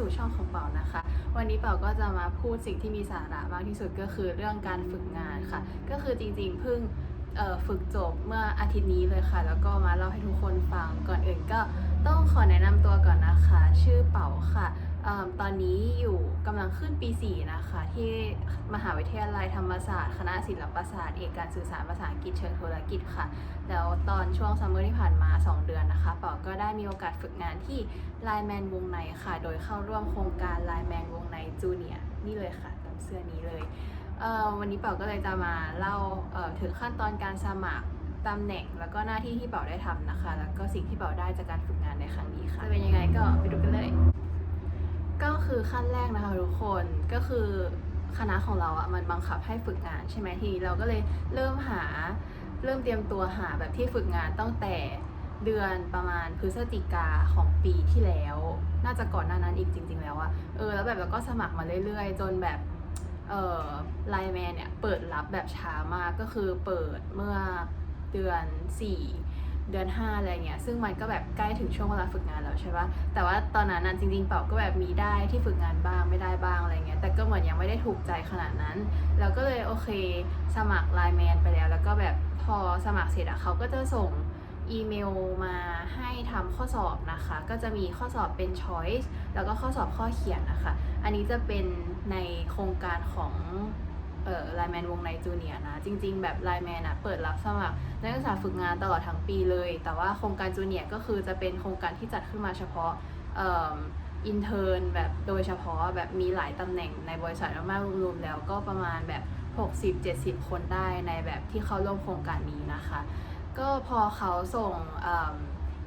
สู่ช่องของเป่านะคะ วันนี้เป่าก็จะมาพูดสิ่งที่มีสาระมากที่สุดก็คือเรื่องการฝึกงานค่ะ ก็คือจริงๆเพิ่งฝึกจบเมื่ออาทิตย์นี้เลยค่ะ แล้วก็มาเล่าให้ทุกคนฟังก่อนอื่นก็ต้องขอแนะนำตัวก่อนนะคะ ชื่อเป่าค่ะเอิ่มตอนนี้อยู่กำลังขึ้นปี 4 นะคะ ที่มหาวิทยาลัยธรรมศาสตร์ คณะศิลปศาสตร์ เอกการสื่อสารภาษาอังกฤษเชิงธุรกิจค่ะ แล้วตอนช่วงซัมเมอร์ที่ผ่านมา 2 เดือนนะคะเป่าก็ได้มีโอกาสฝึกงานที่ไลแมนวงในค่ะ โดยเข้าร่วมโครงการไลแมนวงในจูเนียนี่เลยค่ะตามเสื้อนี้เลยเวันนี้เป่าก็เลยจะมาเล่าถึงขั้นตอนการสมัคร ตำแหน่งแล้วก็หน้าที่ที่เป่าได้ทำนะคะ แล้วก็สิ่งที่เป่าได้จากการฝึกงานในครั้งนี้ค่ะจะเป็นยังไงก็ไปดูกันเลย ก็คือขั้นแรกนะคะทุกคนก็คือคณะของเราอะ่ะมันบังคับให้ฝึกงานใช่ไหมทีนี้เราก็เลยเริ่มหาเริ่มเตรียมตัวหาแบบที่ฝึกงานตั้งแต่เดือนประมาณพฤศจิกาของปีที่แล้ว น่าจะก่อนหน้านั้นอีกจริง ๆ แล้วอะเออแล้วแบบเราก็สมัครมาเรื่อยๆ จนแบบเออไลแมนเนี่ยเปิดรับแบบช้ามากก็คือเปิดเมื่อ เดือน 4 เดือน 5 อะไรเงี้ยซึ่งมันก็แบบใกล้ถึงช่วงเวลาฝึกงานแล้วใช่ปะแต่ว่าตอนนั้นน่ะจริงๆเป่าก็แบบมีได้ที่ฝึกงานบ้างไม่ได้บ้างอะไรเงี้ยแต่ก็เหมือนยังไม่ได้ถูกใจขนาดนั้นแล้วก็เลยโอเคสมัครไลน์แมนไปแล้ว แล้วก็แบบพอสมัครเสร็จอะเขาก็จะส่งอีเมลมาให้ทำข้อสอบนะคะ ก็จะมีข้อสอบเป็น choice แล้วก็ข้อสอบข้อเขียนนะคะ อันนี้จะเป็นในโครงการของ เออไลแมนวงในจูเนียนะ จริง ๆ แบบไลแมนอะเปิดรับสมัครนักศึกษาฝึกงานตลอดทั้งปีเลย แต่ว่าโครงการจูเนียก็คือจะเป็นโครงการที่จัดขึ้นมาเฉพาะอินเทอร์นแบบโดยเฉพาะแบบมีหลายตำแหน่งในบริษัทมากๆรวมๆแล้วก็ประมาณแบบ 60-70 คนได้ในแบบที่เข้าร่วมโครงการนี้นะคะ ก็พอเขาส่ง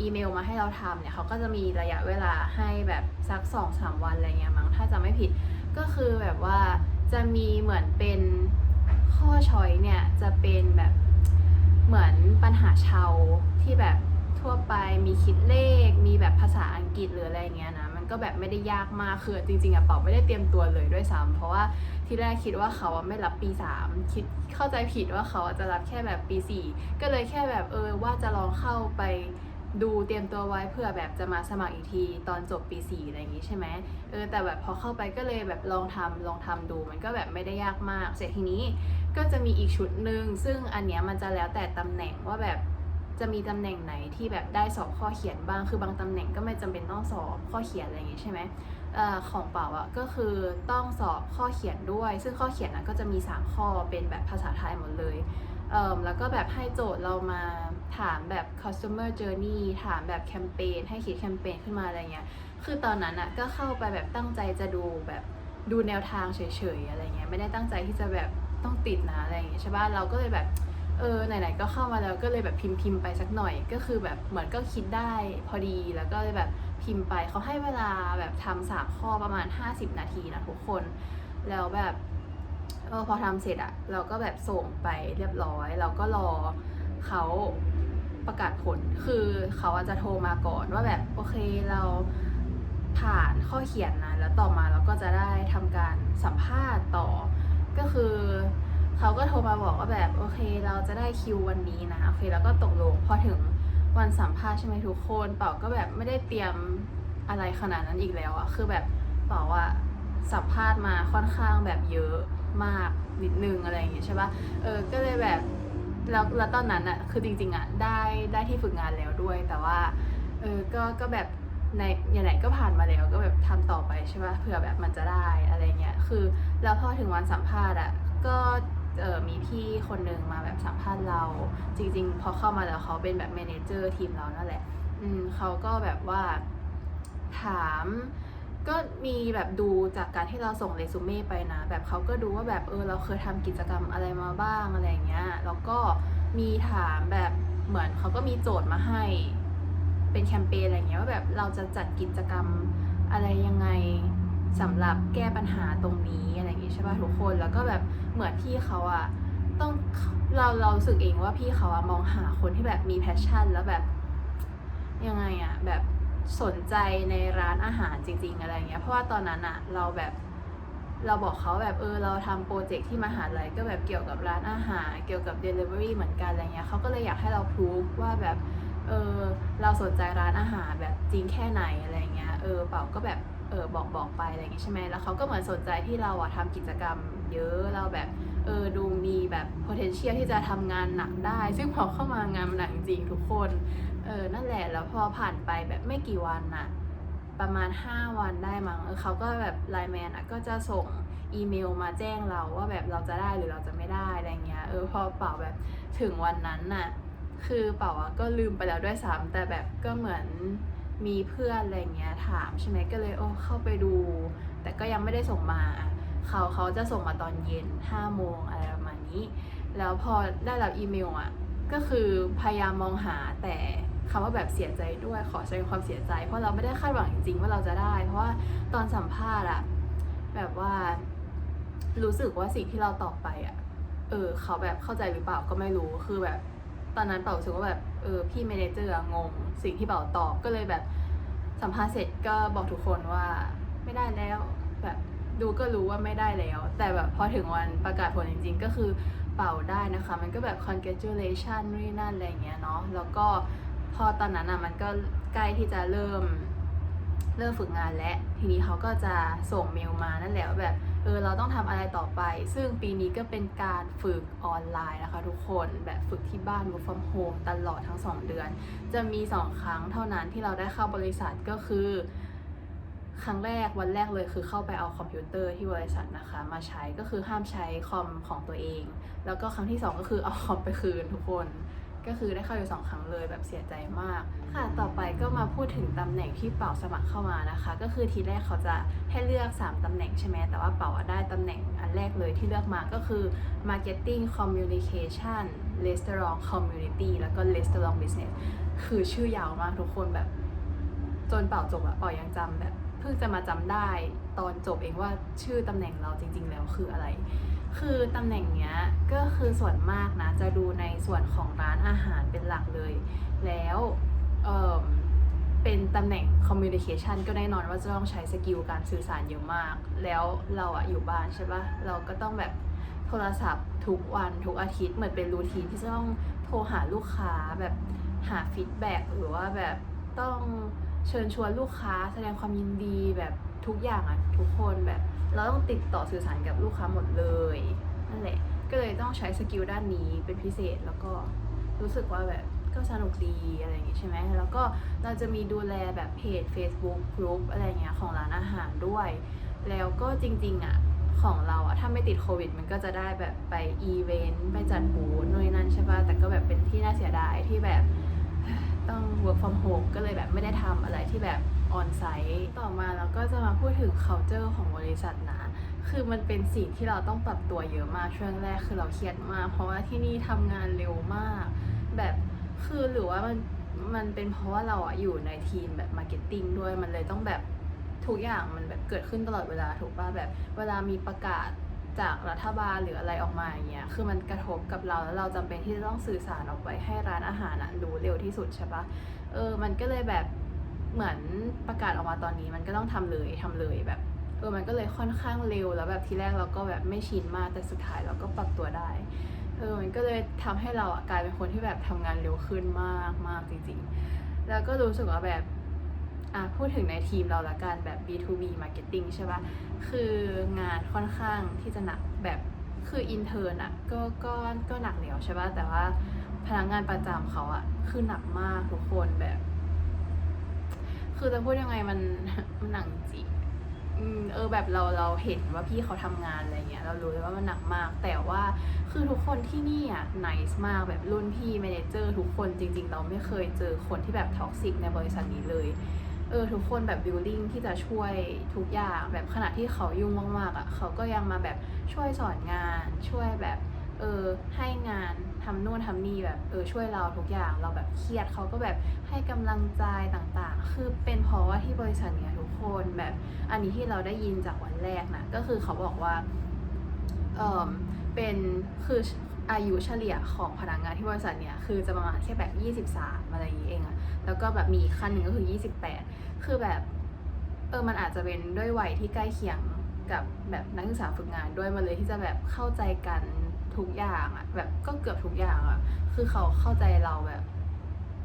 อีเมลมาให้เราทำเนี่ยเขาก็จะมีระยะเวลาให้แบบสัก 2-3 วันอะไรเงี้ยมั้งถ้าจะไม่ผิดก็คือแบบว่า จะมีเหมือนเป็นข้อช้อยเนี่ยจะเป็นแบบเหมือนปัญหาชาวที่แบบทั่วไปมีคิดเลข มีแบบภาษาอังกฤษหรืออะไรเงี้ยนะมันก็แบบไม่ได้ยากมากคือจริงๆอะเป๋าไม่ได้เตรียมตัวเลยด้วยซ้ำเพราะว่าที่แรกคิดว่าเขาอะไม่รับปี 3 คิดเข้าใจผิดว่าเขาอะจะรับแค่แบบปี 4 ก็เลยแค่แบบเออว่าจะลองเข้าไป ดูเตรียมตัวไว้เพื่อแบบจะมาสมัครอีกทีตอนจบปี4อะไรอย่างงี้ใช่ไหมเออแต่แบบพอเข้าไปก็เลยแบบลองทำลองทำดูมันก็แบบไม่ได้ยากมาก เสร็จทีนี้ก็จะมีอีกชุดหนึ่งซึ่งอันเนี้ยมันจะแล้วแต่ตำแหน่งว่าแบบจะมีตำแหน่งไหนที่แบบได้สอบข้อเขียนบ้าง คือบางตำแหน่งก็ไม่จำเป็นต้องสอบข้อเขียนอะไรอย่างงี้ใช่ไหม ออของเป่าอะก็คือต้องสอบข้อเขียนด้วย ซึ่งข้อเขียนนะก็จะมี 3 ข้อเป็นแบบภาษาไทยหมดเลยเอ่อแล้วก็แบบให้โจทย์เรามาถามแบบ customer journey ถามแบบแคมเปญให้คิดแคมเปญขึ้นมาอะไรเงี้ย คือตอนนั้นอะก็เข้าไปแบบตั้งใจจะดูแบบดูแนวทางเฉยๆอะไรเงี้ยไม่ได้ตั้งใจที่จะแบบต้องติดนะอะไรเงี้ยใช่ป่ะเราก็เลยแบบเออไหนๆก็เข้ามาแล้วก็เลยแบบพิมพ์พิมพ์ไปสักหน่อย ก็คือแบบเหมือนก็คิดได้พอดีแล้วก็เลยแบบ พิมพ์ไปเขาให้เวลาแบบทำสามข้อประมาณ 50 นาทีนะทุกคน แล้วแบบเออพอทำเสร็จอะเราก็แบบส่งไปเรียบร้อย เราก็รอเขาประกาศผล คือเขาอาจจะโทรมาก่อนว่าแบบโอเคเราผ่านข้อเขียนนะแล้วต่อมาเราก็จะได้ทำการสัมภาษณ์ต่อ ก็คือเขาก็โทรมาบอกว่าแบบโอเค เราจะได้คิววันนี้นะโอเคแล้วก็ตกลงพอถึง วันสัมภาษณ์ใช่ไหมทุกคน เป่าก็แบบไม่ได้เตรียมอะไรขนาดนั้นอีกแล้วอะคือแบบเป่าอะสัมภาษณ์มาค่อนข้างแบบเยอะมากนิดนึงอะไรอย่างเงี้ยใช่ปะเออ ก็เลยแบบแล้วแล้วตอนนั้นอะคือจริงๆอะได้ได้ที่ฝึกงานแล้วด้วย แต่ว่า เออ ก็ ก็แบบในอย่างไหนก็ผ่านมาแล้วก็แบบทำต่อไปใช่ปะเผื่อแบบมันจะได้อะไรเงี้ย คือ แล้วพอถึงวันสัมภาษณ์อะก็ เออมีพี่คนหนึ่งมาแบบสัมภาษณ์เรา จริง ๆ พอเข้ามาแล้วเขาเป็นแบบเมเนเจอร์ทีมเรานั่นแหละ อืมเขาก็แบบว่าถามก็มีแบบดูจากการที่เราส่งเรซูเม่ไปนะ แบบเขาก็ดูว่าแบบเออเราเคยทำกิจกรรมอะไรมาบ้างอะไรเงี้ยแล้วก็มีถามแบบเหมือนเขาก็มีโจทย์มาให้ เป็นแคมเปญอะไรเงี้ยว่าแบบเราจะจัดกิจกรรม สำหรับแก้ปัญหาตรงนี้อะไรอย่างงี้ใช่ป่ะทุกคนแล้วก็แบบเหมือนพี่เขาอะต้องเราเราสึกเองว่าพี่เขาอะมองหาคนที่แบบมีแพชชั่น แล้วแบบยังไงอะแบบสนใจในร้านอาหารจริง ๆ อะไรเงี้ยเพราะว่าตอนนั้นอะเราแบบเราบอกเขาแบบเออเราทำโปรเจกต์ที่มหาลัยก็แบบเกี่ยวกับร้านอาหาร เกี่ยวกับ Delivery เหมือนกันอะไรเงี้ยเขาก็เลยอยากให้เราพูฟว่าแบบเออเราสนใจร้านอาหารแบบจริงแค่ไหนอะไรเงี้ยเออเป่าก็แบบ เออบอกบอกไปอะไรอย่างงี้ใช่ไหมแล้วเขาก็เหมือนสนใจที่เราอะทำกิจกรรมเยอะเราแบบเออดูมีแบบ potential ที่จะทำงานหนักได้ ซึ่งพอเข้ามางานมันหนักจริงทุกคนเออนั่นแหละแล้วพอผ่านไปแบบไม่กี่วันน่ะประมาณ 5 วันได้มั้งเออเขาก็แบบไลน์แมนอะก็จะส่งอีเมลมาแจ้งเราว่าแบบเราจะได้หรือเราจะไม่ได้อะไรเงี้ยเออพอเป่าแบบถึงวันนั้นน่ะคือเป่าอะก็ลืมไปแล้วด้วยซ้ำแต่แบบก็เหมือน มีเพื่อนอะไรเงี้ยถามใช่ไหมก็เลยโอ้เข้าไปดู แต่ก็ยังไม่ได้ส่งมาเขาเขาจะส่งมาตอนเย็น5โมงอะไรประมาณนี้ แล้วพอได้รับอีเมลอะก็คือพยายามมองหาแต่คำว่าแบบเสียใจด้วยขอแสดงความเสียใจ เพราะเราไม่ได้คาดหวังจริงๆว่าเราจะได้ เพราะว่าตอนสัมภาษณ์อะแบบว่า รู้สึกว่าสิ่งที่เราตอบไปอะเออเขาแบบเข้าใจหรือเปล่าก็ไม่รู้คือแบบ ตอนนั้นเป่ารู้สึกว่าแบบ เออพี่เมเนเจอร์งงสิ่งที่เป่าตอบก็เลยแบบสัมภาษณ์เสร็จก็บอกทุกคนว่าไม่ได้แล้วแบบดูก็รู้ว่าไม่ได้แล้ว แต่แบบพอถึงวันประกาศผลจริง ๆ ก็คือเป่าได้นะคะ มันก็แบบ congratulation นู่นนั่นอะไรอย่างเงี้ยเนาะแล้วก็พอตอนนั้นอะมันก็ใกล้ที่จะเริ่มเริ่มฝึกงานและ ทีนี้เขาก็จะส่งเมลมานั่นแหละว่าแบบ เออเราต้องทำอะไรต่อไป ซึ่งปีนี้ก็เป็นการฝึกออนไลน์นะคะทุกคนแบบฝึกที่บ้าน work from home ตลอดทั้ง 2 เดือน จะมี 2 ครั้งเท่านั้นที่เราได้เข้าบริษัทก็คือ ครั้งแรกวันแรกเลยคือเข้าไปเอาคอมพิวเตอร์ที่บริษัทนะคะ มาใช้ก็คือห้ามใช้คอมของตัวเอง แล้วก็ครั้งที่ 2 ก็คือเอาคอมไปคืนทุกคน ก็คือได้เข้าอยู่สองครั้งเลยแบบเสียใจมาก ค่ะ ต่อไปก็มาพูดถึงตำแหน่งที่เป่าสมัครเข้ามานะคะ ก็คือทีแรกเขาจะให้เลือก 3ตำแหน่งใช่ไหมแต่ว่าเป่าได้ตำแหน่งอันแรกเลยที่เลือกมาก็คือ Marketing Communication Restaurant Community แล้วก็ Restaurant Business คือชื่อยาวมากทุกคนแบบ จนเป่าจบอะเป่ายังจำแบบ เพิ่งจะมาจำได้ ตอนจบเองว่าชื่อตำแหน่งเราจริง ๆ แล้วคืออะไร คือตำแหน่งเนี้ยก็คือส่วนมากนะจะดูในส่วนของร้านอาหารเป็นหลักเลย แล้วเออเป็นตำแหน่ง communication ก็แน่นอนว่าจะต้องใช้สกิลการสื่อสารเยอะมาก แล้วเราอะอยู่บ้านใช่ปะเราก็ต้องแบบโทรศัพท์ทุกวันทุกอาทิตย์เหมือนเป็นรูทีนที่จะต้องโทรหาลูกค้าแบบหาฟีดแบ็กหรือว่าแบบต้อง เชิญชวนลูกค้าแสดงความยินดีแบบทุกอย่างอะทุกคนแบบ เราต้องติดต่อสื่อสารกับลูกค้าหมดเลยนั่นแหละก็เลยต้องใช้สกิลด้านนี้เป็นพิเศษแล้วก็รู้สึกว่าแบบก็สนุกดีอะไรอย่างงี้ใช่ไหมแล้วก็เราจะมีดูแลแบบเพจ Facebook กลุ่มอะไรเงี้ยของร้านอาหารด้วย แล้วก็จริงๆอะของเราอะถ้าไม่ติดโควิด มันก็จะได้แบบไปอีเวนต์ไปจัดบูธนู่นนนั่นใช่ป่ะแต่ก็แบบเป็นที่น่าเสียดายที่แบบ ต้อง work from home ก็เลยแบบไม่ได้ทำอะไรที่แบบ on site ต่อมาเราก็จะมาพูดถึง culture ของบริษัทนะ คือมันเป็นสิ่งที่เราต้องปรับตัวเยอะมากช่วงแรกคือเราเครียดมาก เพราะว่าที่นี่ทำงานเร็วมาก แบบคือหรือว่ามันมันเป็นเพราะว่าเราอะอยู่ในทีมแบบมาร์เก็ตติ้งด้วยมันเลยต้องแบบทุกอย่างมันแบบเกิดขึ้นตลอดเวลาถูกป่ะแบบเวลามีประกาศ จากรัฐบาลหรืออะไรออกมาอย่างเงี้ย คือมันกระทบกับเราแล้วเราจำเป็นที่จะต้องสื่อสารออกไปให้ร้านอาหารอะรู้เร็วที่สุดใช่ปะเออ มันก็เลยแบบเหมือนประกาศออกมาตอนนี้มันก็ต้องทำเลยทำเลยแบบเออ มันก็เลยค่อนข้างเร็วแล้วแบบทีแรกเราก็แบบไม่ชินมากแต่สุดท้ายเราก็ปรับตัวได้ เออ มันก็เลยทำให้เราอะกลายเป็นคนที่แบบทำงานเร็วขึ้นมากมากจริง ๆ แล้วก็รู้สึกว่าแบบ อะพูดถึงในทีมเราละกันแบบ B2B marketing ใช่ปะคืองานค่อนข้างที่จะหนักแบบคืออินเทอร์อะก็ก็ก็หนักแล้วใช่ปะแต่ว่าพนักงานประจำเขาอะคือหนักมากทุกคนแบบ คือจะพูดยังไงมันมันหนักจริงเออแบบเราเราเห็นว่าพี่เขาทำงานอะไรเงี้ยเรารู้เลยว่ามันหนักมาก แต่ว่าคือทุกคนที่นี่อะ nice มากแบบรุ่นพี่เมเนเจอร์ทุกคนจริง ๆ เราไม่เคยเจอคนที่แบบท็อกซิกในบริษัทนี้เลย เออทุกคนแบบบิวลิ่งที่จะช่วยทุกอย่างแบบขณะที่เขายุ่งมากๆอะเขาก็ยังมาแบบช่วยสอนงาน ช่วยแบบเออให้งานทำนู่นทำนี่แบบเออช่วยเราทุกอย่างเราแบบเครียดเขาก็แบบให้กำลังใจต่างๆ คือเป็นเพราะว่าที่บริษัทเนี้ยทุกคนแบบอันนี้ที่เราได้ยินจากวันแรกนะก็คือเขาบอกว่าเออเป็นคือ อายุเฉลี่ยของพนักงานที่บริษัทเนี่ยคือจะประมาณแค่แบบ 23 อะไรอย่างเงี้เองอะแล้วก็แบบมีขั้นหนึ่งก็คือ 28 คือแบบเออมันอาจจะเป็นด้วยวัยที่ใกล้เคียงกับแบบนักศึกษาฝึกงานด้วยมันเลยที่จะแบบเข้าใจกันทุกอย่างอะแบบก็เกือบทุกอย่างอะคือเขาเข้าใจเราแบบ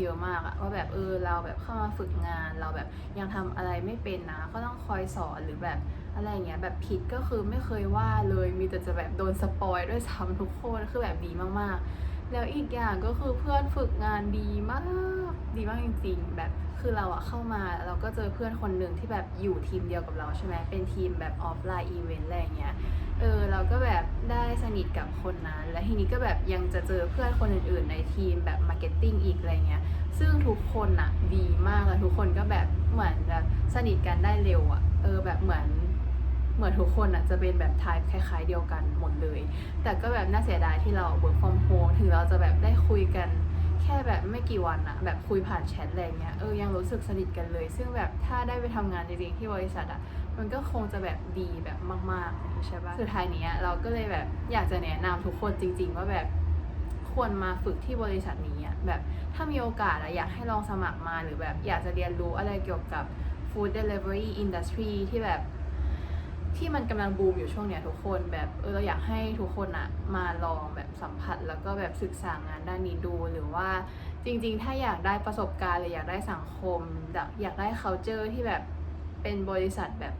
เยอะมากอะว่าแบบเออเราแบบเข้ามาฝึกงาน เราแบบยังทำอะไรไม่เป็นนะ ก็ต้องคอยสอนหรือแบบอะไรอย่างเงี้ยแบบผิดก็คือไม่เคยว่าเลยมีแต่จะแบบโดนสปอยด้วยซ้ำทุกคนคือแบบดีมากๆ แล้วอีกอย่างก็คือเพื่อนฝึกงานดีมากดีมากจริง ๆ แบบคือเราอะเข้ามาเราก็เจอเพื่อนคนหนึ่งที่แบบอยู่ทีมเดียวกับเราใช่ไหมเป็นทีมแบบออฟไลน์อีเวนต์อะไรอย่างเงี้ย เออเราก็แบบได้สนิทกับคนนั้น และทีนี้ก็แบบยังจะเจอเพื่อนคนอื่นๆ ในทีมแบบมาร์เก็ตติ้งอีกอะไรเงี้ย ซึ่งทุกคนอะดีมากเลยทุกคนก็แบบเหมือนแบบสนิทกันได้เร็วอะเออแบบเหมือนเหมือนทุกคนอะจะเป็นแบบไทป์คล้าย ๆ เดียวกันหมดเลย แต่ก็แบบน่าเสียดายที่เรา work from home ถึงเราจะแบบได้คุยกันแค่แบบไม่กี่วันอะแบบคุยผ่านแชทอะไรเงี้ยเออยังรู้สึกสนิทกันเลย ซึ่งแบบถ้าได้ไปทำงานจริงๆที่บริษัทอะ มันก็คงจะแบบดีแบบมากๆใช่ปะสุดท้ายเนี้ยเราก็เลยแบบอยากจะแนะนำทุกคนจริง ๆ ว่าแบบควรมาฝึกที่บริษัทนี้อะแบบถ้ามีโอกาสอะอยากให้ลองสมัครมาหรือแบบอยากจะเรียนรู้อะไรเกี่ยวกับ food delivery industry ที่แบบที่มันกำลังบูมอยู่ช่วงเนี้ยทุกคนแบบเออเราอยากให้ทุกคนอะมาลองแบบสัมผัส แล้วก็แบบศึกษางานด้านนี้ดูหรือว่าจริง ๆ ถ้าอยากได้ประสบการณ์หรืออยากได้สังคม อยากได้ culture ที่แบบเป็นบริษัทแบบ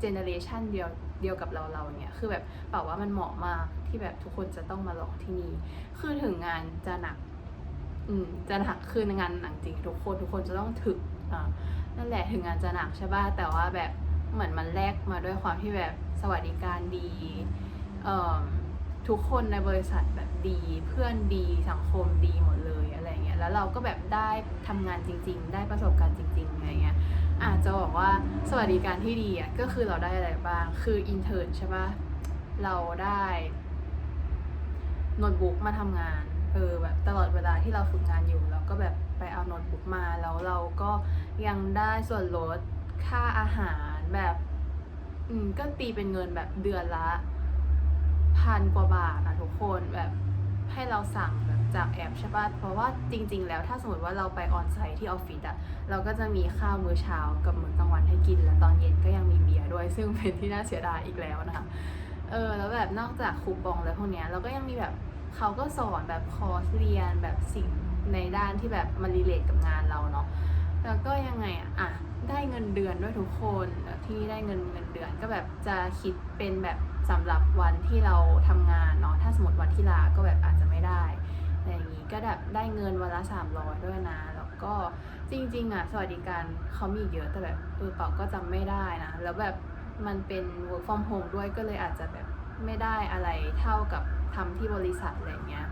เจเนอเรชันเดียวเดียวกับเราเราเนี่ยคือแบบเปล่าว่ามันเหมาะมากที่แบบทุกคนจะต้องมาลองที่นี่ คือถึงงานจะหนัก อืมจะหนักคืองานหนักจริงทุกคนทุกคนจะต้องถึกอ่านั่นแหละถึงงานจะหนักใช่ป่ะแต่ว่าแบบเหมือนมันแลกมาด้วยความที่แบบสวัสดิการดีเอ่อทุกคนในบริษัทแบบดีเพื่อนดีสังคมดีหมดเลยอะไรเงี้ยแล้วเราก็แบบได้ทำงานจริง ๆ ได้ประสบการณ์จริงๆอะไรเงี้ย อาจจะบอกว่าสวัสดิการที่ดีอะก็คือเราได้อะไรบ้าง คืออินเทอร์ใช่ปะเราได้โน้ตบุ๊กมาทำงานเออแบบตลอดเวลาที่เราฝึกงานอยู่เราก็แบบไปเอาโน้ตบุ๊กมาแล้วเราก็ยังได้ส่วนลดค่าอาหารแบบ อืมก็ตีเป็นเงินแบบเดือนละพันกว่าบาทอะทุกคนแบบให้เราสั่ง จากแอปใช่ปะเพราะว่าจริง ๆ แล้วถ้าสมมติว่าเราไปออนไซต์ที่ออฟฟิศอะเราก็จะมีข้าวมื้อเช้ากับมื้อกลางวันให้กิน แล้วตอนเย็นก็ยังมีเบียร์ด้วย ซึ่งเป็นที่น่าเสียดายอีกแล้วนะคะ เออแล้วแบบนอกจากคูปองแล้วพวกเนี้ยเราก็ยังมีแบบเขาก็สอนแบบคอร์สเรียนแบบสิ่งในด้านที่แบบมันรีเลทกับงานเราเนาะแล้วก็ยังไงอะอะได้เงินเดือนด้วยทุกคนที่นี่ได้เงินเงินเดือนก็แบบจะคิดเป็นแบบสำหรับวันที่เราทำงานเนาะถ้าสมมติวันที่ลาก็แบบอาจจะไม่ได้ อะไรอย่างงี้ก็แบบได้เงินวันละ300 ด้วยนะ แล้วก็จริง ๆ อะ สวัสดิการเขามีเยอะแต่แบบเออเป่าก็จำไม่ได้นะ แล้วแบบมันเป็น work from home ด้วยก็เลยอาจจะแบบไม่ได้อะไรเท่ากับทำที่บริษัทอะไรเงี้ย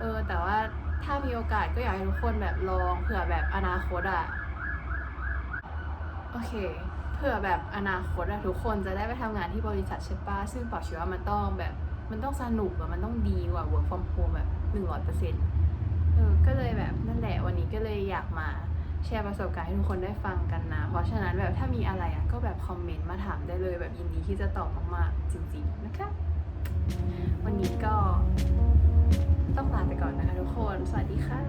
เออแต่ว่าถ้ามีโอกาสก็อยากให้ทุกคนแบบลองเผื่อแบบอนาคตอะโอเคเผื่อแบบอนาคตอะทุกคนจะได้ไปทำงานที่บริษัทใช่ปะซึ่งเป่าเชื่อว่ามันต้องแบบ มันต้องสนุกอะมันต้องดีกว่า work from home แบบหนึ่งร้อยเปอร์เซ็นต์เออก็เลยแบบนั่นแหละวันนี้ก็เลยอยากมาแชร์ประสบการณ์ให้ทุกคนได้ฟังกันนะ เพราะฉะนั้นแบบถ้ามีอะไรอะก็แบบคอมเมนต์มาถามได้เลยแบบยินดีที่จะตอบมากๆจริงๆนะคะวันนี้ก็ต้องลาไปก่อนนะคะทุกคน สวัสดีค่ะ